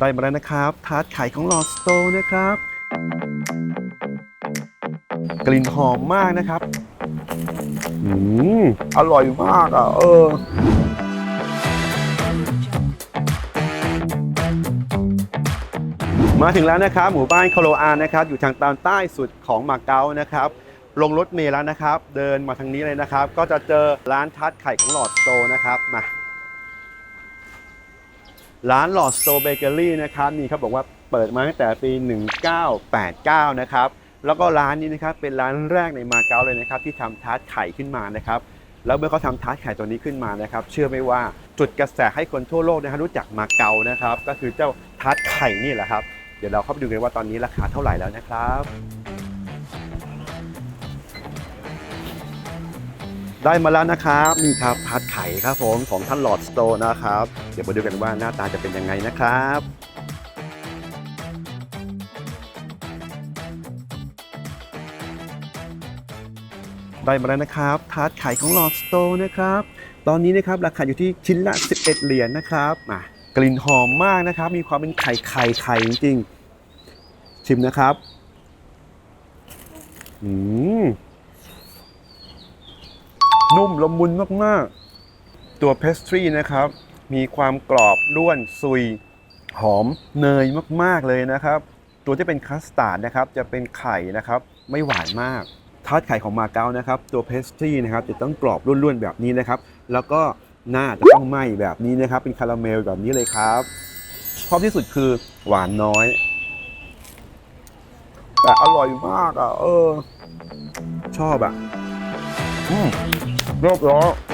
ได้มาแล้วนะครับ ทาร์ตไข่ของลอสโตนะครับ กลิ่นหอมมากนะครับ อืม อร่อยมากอะ เออมาถึงแล้วนะครับ หมู่บ้านคาโลอานนะครับอยู่ทางตอนใต้สุดของมาเก๊านะครับ ลงรถเมล์แล้วนะครับ เดินมาทางนี้เลยนะครับ ก็จะเจอร้านทัดไข่ของหลอดสโตนะครับมา ร้านหลอดสโตเบเกอรี่นะครับนี่เขาบอกว่าเปิดมาตั้งแต่ปี 1989 นะครับ แล้วก็ร้านนี้นะครับเป็นร้านแรกในมาเก๊าเลยนะครับที่ทำทาร์ตไข่ขึ้นมานะครับ แล้วเมื่อเขาทำทาร์ตไข่ตัวนี้ขึ้นมานะครับ เชื่อไหมว่าจุดกระแสให้คนทั่วโลกนะครับรู้จักมาเก๊านะครับ ก็คือเจ้าทาร์ตไข่นี่แหละครับ เดี๋ยวเราเข้าไปดูกันว่าตอนนี้ราคาเท่าไหร่แล้วนะครับ ได้มาแล้วนะครับนี่ครับทาร์ตไข่ครับผมของท่านหลอดสโตนะครับ เดี๋ยวมาดูกันว่าหน้าตาจะเป็นยังไงนะครับได้มาแล้วนะครับทาร์ตไข่ของหลอดสโตนะครับ ตอนนี้นะครับราคาอยู่ที่ชิ้นละ 11 เหรียญนะครับมากลิ่นหอมมากนะครับ มีความเป็นไข่ไข่ไข่จริงๆชิมนะครับ อืม นุ่มละมุนมากๆ ตัวเพสทรีนะครับ มีความกรอบล้วนซุย หอมเนยมากๆเลยนะครับ ตัวที่เป็นคัสตาร์ดนะครับ จะเป็นไข่นะครับ ไม่หวานมากทาร์ตไข่ของมาเก๊านะครับ ตัวเพสทรีนะครับจะต้องกรอบร่วนๆแบบนี้นะครับ แล้วก็หน้าจะต้องไหม้แบบนี้นะครับ เป็นคาราเมลแบบนี้เลยครับชอบที่สุดคือหวานน้อย แต่อร่อยมากอะ เออ ชอบอะ อืม เรียบร้อย